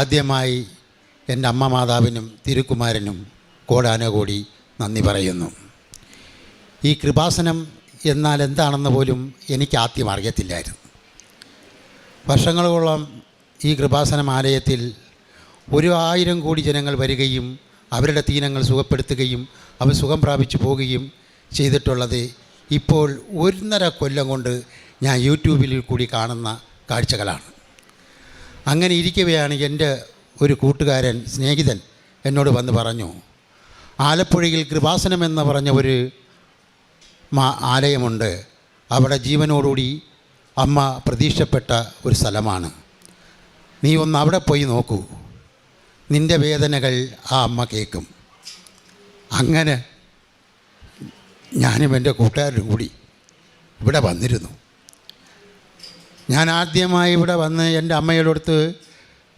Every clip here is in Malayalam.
ആദ്യമായി എന്റെ അമ്മ മാതാവിനും തിരുക്കുമാരനും കോടാനകോടി നന്ദി പറയുന്നു. ഈ കൃപാസനം എന്നാൽ എന്താണെന്ന് പോലും എനിക്ക് ആദ്യം അറിയത്തില്ലായിരുന്നു. വർഷങ്ങളോളം ഈ കൃപാസനം ആലയത്തിൽ ഒരു ആയിരം കോടി ജനങ്ങൾ വരികയും അവരുടെ തീനങ്ങൾ സുഖപ്പെടുത്തുകയും അവർ സുഖം പ്രാപിച്ചു പോവുകയും ചെയ്തിട്ടുള്ളത് ഇപ്പോൾ ഒന്നര കൊല്ലം കൊണ്ട് ഞാൻ യൂട്യൂബിൽ കൂടി കാണുന്ന കാഴ്ചകളാണ്. അങ്ങനെ ഇരിക്കവെയാണ് എന്റെ ഒരു കൂട്ടുകാരൻ സ്നേഹിതൻ എന്നോട് വന്ന് പറഞ്ഞു. ആലപ്പുഴയിൽ കൃപാസനം എന്ന് പറഞ്ഞ ഒരു ആലയമുണ്ട്. അവിടെ ജീവനോടുകൂടി അമ്മ പ്രതീക്ഷപ്പെട്ട ഒരു സ്ഥലമാണ്. നീ ഒന്ന് അവിടെ പോയി നോക്കൂ. നിന്റെ വേദനകൾ ആ അമ്മ കേൾക്കും. അങ്ങനെ ഞാനും എന്റെ കൂട്ടുകാരനും കൂടി ഇവിടെ വന്നിരുന്നു. ഞാൻ ആദ്യമായി ഇവിടെ വന്ന് എന്റെ അമ്മയുടെ അടുത്ത്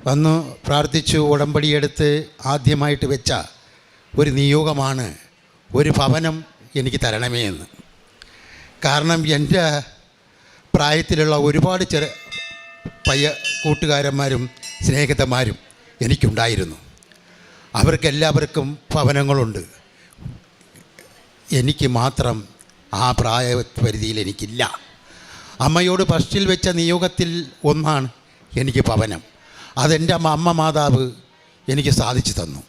വന്നു പ്രാർത്ഥിച്ചു ഉടമ്പടിയെടുത്ത് ആദ്യമായിട്ട് വെച്ച ഒരു നിയോഗമാണ് ഒരു ഭവനം എനിക്ക് തരണമേ എന്ന്. കാരണം എന്റെ പ്രായത്തിലുള്ള ഒരുപാട് ചെറു പയ്യ കൂട്ടുകാരന്മാരും സ്നേഹിതന്മാരും എനിക്കുണ്ടായിരുന്നു. അവർക്കെല്ലാവർക്കും ഭവനങ്ങളുണ്ട്. എനിക്ക് മാത്രം ആ പ്രായപരിധിയിൽ എനിക്കില്ല. അമ്മയോട് ഫസ്റ്റിൽ വെച്ച നിയോഗത്തിൽ ഒന്നാണ് എനിക്ക് പവനം. അതെന്റെ അമ്മ മാതാവ് എനിക്ക് സാധിച്ചു തന്നു.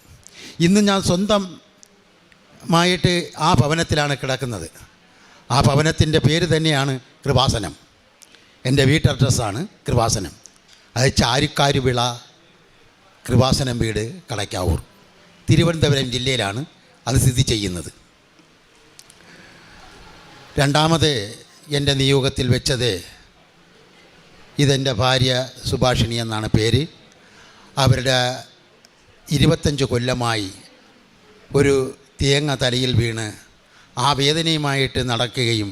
ഇന്ന് ഞാൻ സ്വന്തമായിട്ട് ആ ഭവനത്തിലാണ് കിടക്കുന്നത്. ആ ഭവനത്തിന്റെ പേര് തന്നെയാണ് കൃപാസനം. എന്റെ വീട്ട് അഡ്രസ്സാണ് കൃപാസനം. അത് ചാരിക്കാരുവിള കൃപാസനം വീട് കടയ്ക്കാവൂർ. തിരുവനന്തപുരം ജില്ലയിലാണ് അത് സ്ഥിതി ചെയ്യുന്നത്. രണ്ടാമത് എന്റെ നിയോഗത്തിൽ വെച്ചത് ഇതെന്റെ ഭാര്യ സുഭാഷിണി എന്നാണ് പേര്. അവരുടെ ഇരുപത്തഞ്ച് കൊല്ലമായി ഒരു തേങ്ങ തലയിൽ വീണ് ആ വേദനയുമായിട്ട് നടക്കുകയും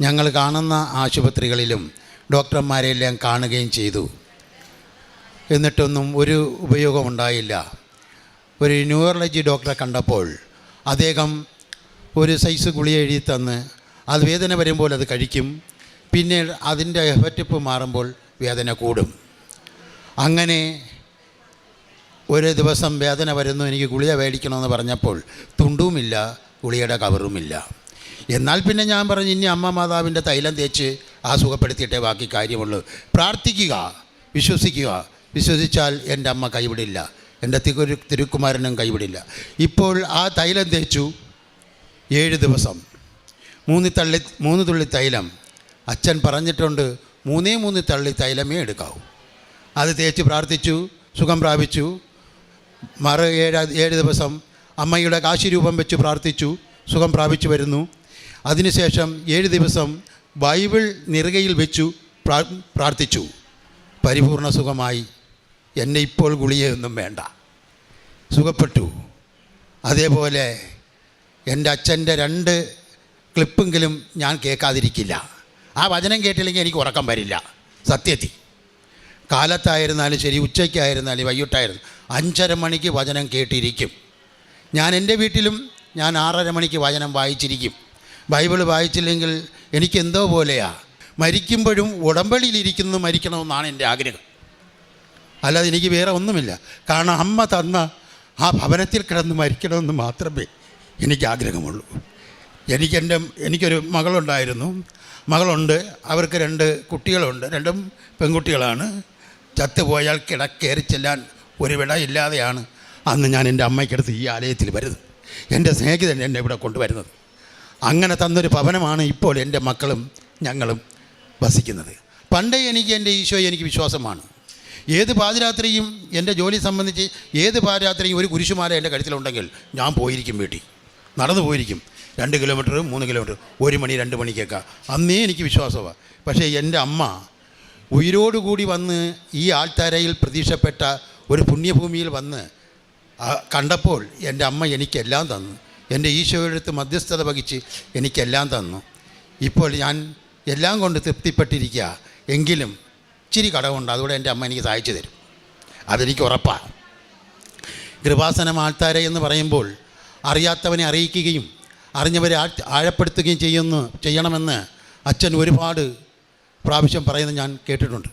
ഞങ്ങൾ കാണുന്ന ആശുപത്രികളിലും ഡോക്ടർമാരെല്ലാം കാണുകയും ചെയ്തു. എന്നിട്ടൊന്നും ഒരു ഉപയോഗമുണ്ടായില്ല ഒരു ന്യൂറോളജി ഡോക്ടറെ കണ്ടപ്പോൾ അദ്ദേഹം ഒരു സൈസ് ഗുളിക എഴുതി തന്ന് അത് വേദന വരുമ്പോൾ അത് കഴിക്കും. പിന്നെ അതിന്റെ എഫക്റ്റിപ്പ് മാറുമ്പോൾ വേദന കൂടും. അങ്ങനെ ഒരു ദിവസം വേദന വരുന്നു എനിക്ക് ഗുളിക മേടിക്കണമെന്ന് പറഞ്ഞപ്പോൾ തുണ്ടുമില്ല ഗുളികയുടെ കവറുമില്ല. എന്നാൽ പിന്നെ ഞാൻ പറഞ്ഞു ഇനി അമ്മ മാതാവിന്റെ തൈലം തേച്ച് ആ സുഖപ്പെടുത്തിയിട്ടേ ബാക്കി കാര്യമുള്ളൂ. പ്രാർത്ഥിക്കുക വിശ്വസിക്കുക. വിശ്വസിച്ചാൽ എന്റെ അമ്മ കൈവിടില്ല എന്റെ തിരു തിരുക്കുമാരനും കൈവിടില്ല. ഇപ്പോൾ ആ തൈലം തേച്ചു ഏഴ് ദിവസം. മൂന്ന് തള്ളി മൂന്ന് തുള്ളി തൈലം. അച്ഛൻ പറഞ്ഞിട്ടുണ്ട് മൂന്നേ മൂന്ന് തള്ളി തൈലമേ എടുക്കാവൂ. അത് തേച്ച് പ്രാർത്ഥിച്ചു സുഖം പ്രാപിച്ചു. മറ ഏഴ് ഏഴ് ദിവസം അമ്മയുടെ കാശിരൂപം വെച്ച് പ്രാർത്ഥിച്ചു സുഖം പ്രാപിച്ചു വരുന്നു. അതിനുശേഷം ഏഴ് ദിവസം ബൈബിൾ നിറുകയിൽ വെച്ചു പ്രാ- പ്രാർത്ഥിച്ചു. പരിപൂർണ സുഖമായി. എന്നെ ഇപ്പോൾ ഗുളികയൊന്നും വേണ്ട. സുഖപ്പെട്ടു. അതേപോലെ എന്റെ അച്ഛന്റെ രണ്ട് ക്ലിപ്പെങ്കിലും ഞാൻ കേൾക്കാതിരിക്കില്ല. ആ വചനം കേട്ടില്ലെങ്കിൽ എനിക്ക് ഉറക്കം വരില്ല. സത്യത്തിൽ. കാലത്തായിരുന്നാലും ശരി ഉച്ചയ്ക്കായിരുന്നാലും വൈകിട്ടായിരുന്നു. അഞ്ചര മണിക്ക് വചനം കേട്ടിരിക്കും. ഞാൻ എന്റെ വീട്ടിലും ഞാൻ ആറര മണിക്ക് വചനം വായിച്ചിരിക്കും. ബൈബിൾ വായിച്ചില്ലെങ്കിൽ എനിക്ക് എന്തോ പോലെയാ. മരിക്കുമ്പോഴും ഉടമ്പടിയിലിരിക്കുന്നു മരിക്കണമെന്നാണ് എന്റെ ആഗ്രഹം. അല്ലാതെ എനിക്ക് വേറെ ഒന്നുമില്ല. കാരണം അമ്മ തന്ന ആ ഭവനത്തിൽ കിടന്ന് മരിക്കണമെന്ന് മാത്രമേ എനിക്ക് ആഗ്രഹമുള്ളൂ എനിക്കെന്റെ എനിക്കൊരു മകളുണ്ടായിരുന്നു. മകളുണ്ട്. അവർക്ക് രണ്ട് കുട്ടികളുണ്ട്. രണ്ടും പെൺകുട്ടികളാണ്. ചത്തുപോയാൽ കിടക്കേറി ചെല്ലാൻ ഒരു വിട ഇല്ലാതെയാണ് അന്ന് ഞാൻ എന്റെ അമ്മയ്ക്കടുത്ത് ഈ ആലയത്തിൽ വരുന്നത്. എന്റെ സ്നേഹിതൻ എന്നെ ഇവിടെ കൊണ്ടുവരുന്നത്. അങ്ങനെ തന്നൊരു ഭവനമാണ് ഇപ്പോൾ എന്റെ മക്കളും ഞങ്ങളും വസിക്കുന്നത്. പണ്ടേ എനിക്ക് എന്റെ ഈശോയെ എനിക്ക് വിശ്വാസമാണ്. ഏത് പാതിരാത്രിയും എന്റെ ജോലി സംബന്ധിച്ച് ഏത് പാതിരാത്രിയും ഒരു കുരിശുമാല എന്റെ കഴുത്തിലുണ്ടെങ്കിൽ ഞാൻ പോയിരിക്കും വീട്ടിൽ. നടന്നു പോയിരിക്കും. രണ്ട് കിലോമീറ്റർ മൂന്ന് കിലോമീറ്റർ ഒരു മണി രണ്ട് മണിക്കൊക്കെ അന്നേ എനിക്ക് വിശ്വാസമാണ് പക്ഷേ എന്റെ അമ്മ ഉയരോടുകൂടി വന്ന് ഈ ആൾത്താരയിൽ പ്രതീക്ഷപ്പെട്ട ഒരു പുണ്യഭൂമിയിൽ വന്ന് കണ്ടപ്പോൾ എന്റെ അമ്മ എനിക്കെല്ലാം തന്നു. എന്റെ ഈശോയുടെ അടുത്ത് മധ്യസ്ഥത വഹിച്ച് എനിക്കെല്ലാം തന്നു. ഇപ്പോൾ ഞാൻ എല്ലാം കൊണ്ട് തൃപ്തിപ്പെട്ടിരിക്കുക. എങ്കിലും ഇച്ചിരി കടമുണ്ട്. അതുകൂടെ എന്റെ അമ്മ എനിക്ക് സഹായിച്ചു തരും. അതെനിക്ക് ഉറപ്പാണ് കൃപാസനം ആൾത്താരെ എന്ന് പറയുമ്പോൾ അറിയാത്തവനെ അറിയിക്കുകയും അറിഞ്ഞവരെ ആഴപ്പെടുത്തുകയും ചെയ്യുന്നു ചെയ്യണമെന്ന് അച്ഛൻ ഒരുപാട് പ്രാവശ്യം പറയുന്നത് ഞാൻ കേട്ടിട്ടുണ്ട്.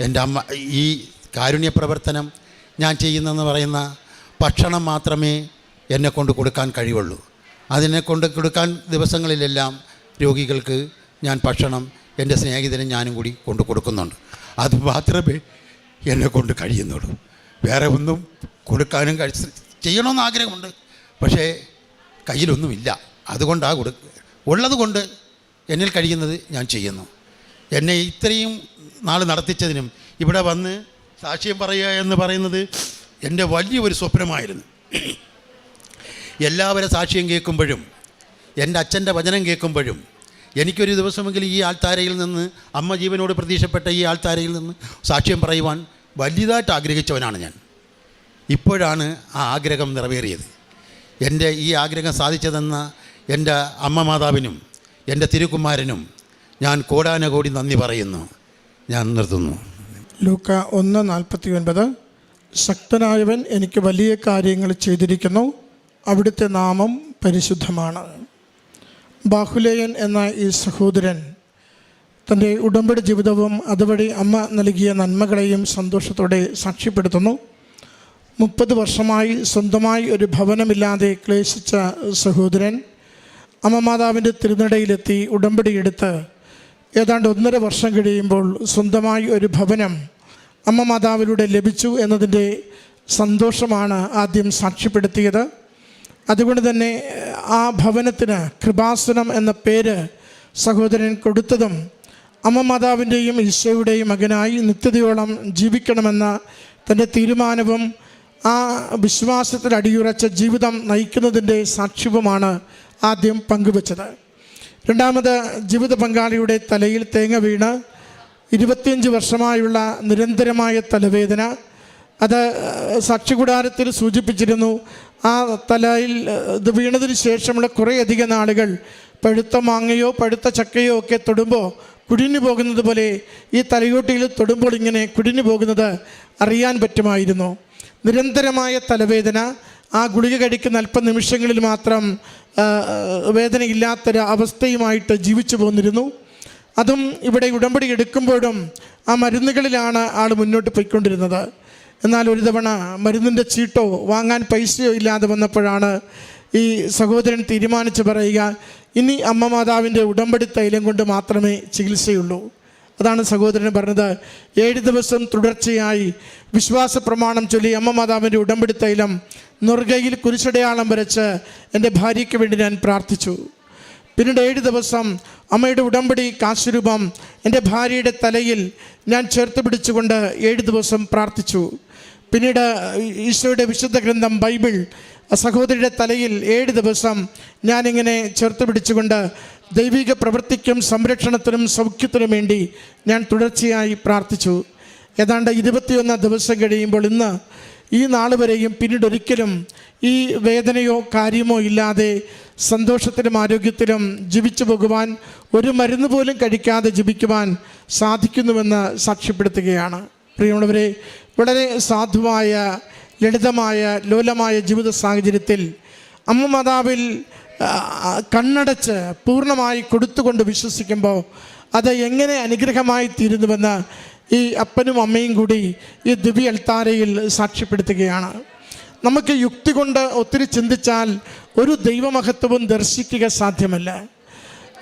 എന്റെ അമ്മ ഈ കാരുണ്യ പ്രവർത്തനം ഞാൻ ചെയ്യുന്നതെന്ന് പറയുന്ന ഭക്ഷണം മാത്രമേ എന്നെ കൊണ്ട് കൊടുക്കാൻ കഴിയുള്ളൂ. അതിനെ കൊണ്ട് കൊടുക്കാൻ ദിവസങ്ങളിലെല്ലാം രോഗികൾക്ക് ഞാൻ ഭക്ഷണം എന്റെ സ്നേഹിതനും ഞാനും കൂടി കൊണ്ട് കൊടുക്കുന്നുണ്ട്. അത് മാത്രമേ എന്നെ കൊണ്ട് കഴിയുന്നുള്ളൂ. വേറെ ഒന്നും കൊടുക്കാനും കഴി ചെയ്യണമെന്ന് ആഗ്രഹമുണ്ട്. പക്ഷേ കയ്യിലൊന്നുമില്ല. അതുകൊണ്ടാണ് കൊടു ഉള്ളത് കൊണ്ട് എന്നിൽ കഴിയുന്നത് ഞാൻ ചെയ്യുന്നു. എന്നെ ഇത്രയും നാൾ നടത്തിച്ചതിനും ഇവിടെ വന്ന് സാക്ഷ്യം പറയുക എന്ന് പറയുന്നത് എന്റെ വലിയൊരു സ്വപ്നമായിരുന്നു. എല്ലാവരെ സാക്ഷ്യം കേൾക്കുമ്പോഴും എന്റെ അച്ഛന്റെ വചനം കേൾക്കുമ്പോഴും എനിക്കൊരു ദിവസമെങ്കിലും ഈ ആൾത്താരയിൽ നിന്ന് അമ്മ ജീവനോട് പ്രതീക്ഷപ്പെട്ട ഈ ആൾത്താരയിൽ നിന്ന് സാക്ഷ്യം പറയുവാൻ വലിയതായിട്ട് ആഗ്രഹിച്ചവനാണ് ഞാൻ. ഇപ്പോഴാണ് ആ ആഗ്രഹം നിറവേറിയത്. എന്റെ ഈ ആഗ്രഹം സാധിച്ചതെന്ന എന്റെ അമ്മ മാതാവിനും എന്റെ തിരുക്കുമാരനും ഞാൻ കോടാനകോടി നന്ദി പറയുന്നു. ഞാൻ നിർത്തുന്നു. ലൂക്ക ഒന്ന് നാൽപ്പത്തി ഒൻപത് ശക്തനായവൻ എനിക്ക് വലിയ കാര്യങ്ങൾ ചെയ്തിരിക്കുന്നു. അവിടുത്തെ നാമം പരിശുദ്ധമാണ്. ബാഹുലേയൻ എന്ന ഈ സഹോദരൻ തന്റെ ഉടമ്പടി ജീവിതവും അതുവഴി അമ്മ നൽകിയ നന്മകളെയും സന്തോഷത്തോടെ സാക്ഷ്യപ്പെടുത്തുന്നു. മുപ്പത് വർഷമായി സ്വന്തമായി ഒരു ഭവനമില്ലാതെ ക്ലേശിച്ച സഹോദരൻ അമ്മ മാതാവിന്റെ തിരുനടയിലെത്തി ഉടമ്പടിയെടുത്ത് ഏതാണ്ട് ഒന്നര വർഷം കഴിയുമ്പോൾ സ്വന്തമായി ഒരു ഭവനം അമ്മ മാതാവിലൂടെ ലഭിച്ചു എന്നതിന്റെ സന്തോഷമാണ് ആദ്യം സാക്ഷ്യപ്പെടുത്തിയത്. അതുകൊണ്ട് തന്നെ ആ ഭവനത്തിന് കൃപാസനം എന്ന പേര് സഹോദരൻ കൊടുത്തതും അമ്മ മാതാവിന്റെയും ഈശോയുടെയും മകനായി നിത്യതയോളം ജീവിക്കണമെന്ന തന്റെ തീരുമാനവും ആ വിശ്വാസത്തിൽ അടിയുറച്ച ജീവിതം നയിക്കുന്നതിന്റെ സാക്ഷ്യവുമാണ് ആദ്യം പങ്കുവച്ചത്. രണ്ടാമത് ജീവിത പങ്കാളിയുടെ തലയിൽ തേങ്ങ വീണ് ഇരുപത്തിയഞ്ച് വർഷമായുള്ള നിരന്തരമായ തലവേദന. അത് സാക്ഷികൂടാരത്തിൽ സൂചിപ്പിച്ചിരുന്നു. ആ തലയിൽ ഇത് വീണതിന് ശേഷമുള്ള കുറേയധികം നാളുകൾ പഴുത്ത മാങ്ങയോ പഴുത്ത ചക്കയോ ഒക്കെ തൊടുമ്പോൾ കുടിഞ്ഞു പോകുന്നത് പോലെ ഈ തലയോട്ടിയിൽ തൊടുമ്പോൾ ഇങ്ങനെ കുടിഞ്ഞു പോകുന്നത് അറിയാൻ പറ്റുമായിരുന്നു. നിരന്തരമായ തലവേദന ആ ഗുളിക കഴിക്കുന്ന അല്പ നിമിഷങ്ങളിൽ മാത്രം വേദനയില്ലാത്തൊരു അവസ്ഥയുമായിട്ട് ജീവിച്ചു പോന്നിരുന്നു. അതും ഇവിടെ ഉടമ്പടി എടുക്കുമ്പോഴും ആ മരുന്നുകളിലാണ് ആൾ മുന്നോട്ട് പോയിക്കൊണ്ടിരുന്നത്. എന്നാൽ ഒരു തവണ മരുന്നിന്റെ ചീട്ടോ വാങ്ങാൻ പൈസയോ ഇല്ലാതെ വന്നപ്പോഴാണ് ഈ സഹോദരൻ തീരുമാനിച്ച് പറയുക ഇനി അമ്മ മാതാവിന്റെ ഉടമ്പടി തൈലം കൊണ്ട് മാത്രമേ ചികിത്സയുള്ളൂ. അതാണ് സഹോദരൻ പറഞ്ഞത്. ഏഴ് ദിവസം തുടർച്ചയായി വിശ്വാസ പ്രമാണം ചൊല്ലി അമ്മ മാതാവിന്റെ ഉടമ്പടി തൈലം നുറുകയിൽ കുരിശടയാളം വരച്ച് എന്റെ ഭാര്യയ്ക്ക് വേണ്ടി ഞാൻ പ്രാർത്ഥിച്ചു. പിന്നീട് ഏഴ് ദിവസം അമ്മയുടെ ഉടമ്പടി കാശുരൂപം എന്റെ ഭാര്യയുടെ തലയിൽ ഞാൻ ചേർത്ത് പിടിച്ചുകൊണ്ട് ഏഴ് ദിവസം പ്രാർത്ഥിച്ചു. പിന്നീട് ഈശോയുടെ വിശുദ്ധ ഗ്രന്ഥം ബൈബിൾ സഹോദരിയുടെ തലയിൽ ഏഴ് ദിവസം ഞാനിങ്ങനെ ചേർത്ത് പിടിച്ചുകൊണ്ട് ദൈവിക പ്രവൃത്തിക്കും സംരക്ഷണത്തിനും സൗഖ്യത്തിനും വേണ്ടി ഞാൻ തുടർച്ചയായി പ്രാർത്ഥിച്ചു. ഏതാണ്ട് ഇരുപത്തിയൊന്നാം ദിവസം കഴിയുമ്പോൾ ഇന്ന് ഈ നാൾ വരെയും പിന്നീട് ഒരിക്കലും ഈ വേദനയോ കാര്യമോ ഇല്ലാതെ സന്തോഷത്തിലും ആരോഗ്യത്തിലും ജീവിച്ചു പോകുവാൻ ഒരു മരുന്ന് പോലും കഴിക്കാതെ ജീവിക്കുവാൻ സാധിക്കുന്നുവെന്ന് സാക്ഷ്യപ്പെടുത്തുകയാണ്. പ്രിയമുള്ളവരെ വളരെ സാധുവായ ലളിതമായ ലോലമായ ജീവിത സാഹചര്യത്തിൽ അമ്മ മാതാവിൽ കണ്ണടച്ച് പൂർണമായി കൊടുത്തുകൊണ്ട് വിശ്വസിക്കുമ്പോൾ അത് എങ്ങനെ അനുഗ്രഹമായി തീരുന്നുവെന്ന് ഈ അപ്പനും അമ്മയും കൂടി ഈ ദിവ്യ അൽത്താരയിൽ സാക്ഷ്യപ്പെടുത്തുകയാണ്. നമുക്ക് യുക്തി കൊണ്ട് ഒത്തിരി ചിന്തിച്ചാൽ ഒരു ദൈവമഹത്വവും ദർശിക്കുക സാധ്യമല്ല.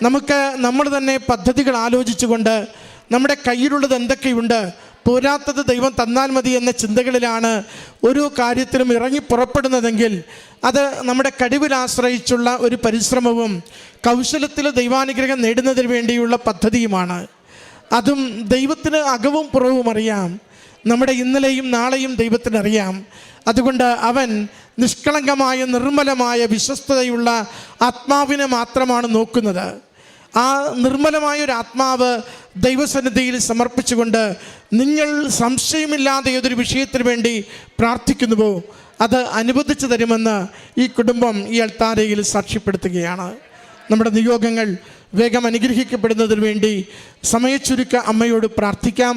നമുക്ക് നമ്മൾ തന്നെ പദ്ധതികൾ ആലോചിച്ചുകൊണ്ട് നമ്മുടെ കയ്യിലുള്ളത് എന്തൊക്കെയുണ്ട് പോരാത്തത് ദൈവം തന്നാൽ മതി എന്ന ചിന്തകളിലാണ് ഒരു കാര്യത്തിലും ഇറങ്ങി പുറപ്പെടുന്നതെങ്കിൽ അത് നമ്മുടെ കഴിവിൽ ആശ്രയിച്ചുള്ള ഒരു പരിശ്രമവും കൗശലത്തിൽ ദൈവാനുഗ്രഹം നേടുന്നതിന് വേണ്ടിയുള്ള പദ്ധതിയുമാണ്. അതും ദൈവത്തിന് അകവും പുറവും അറിയാം. നമ്മുടെ ഇന്നലെയും നാളെയും ദൈവത്തിനറിയാം അതുകൊണ്ട് അവൻ നിഷ്കളങ്കമായ നിർമ്മലമായ വിശ്വസ്തതയുള്ള ആത്മാവിനെ മാത്രമാണ് നോക്കുന്നത്. ആ നിർമ്മലമായ ഒരു ആത്മാവ് ദൈവസന്നിധിയിൽ സമർപ്പിച്ചുകൊണ്ട് നിങ്ങൾ സംശയമില്ലാതെ ഏതൊരു വിഷയത്തിന് വേണ്ടി പ്രാർത്ഥിക്കുന്നുവോ അത് അനുവദിച്ചു തരുമെന്ന് ഈ കുടുംബം ഈ അൾത്താരയിൽ സാക്ഷ്യപ്പെടുത്തുകയാണ്. നമ്മുടെ നിയോഗങ്ങൾ വേഗം അനുഗ്രഹിക്കപ്പെടുന്നതിന് വേണ്ടി സമയച്ചുരുക്ക അമ്മയോട് പ്രാർത്ഥിക്കാം.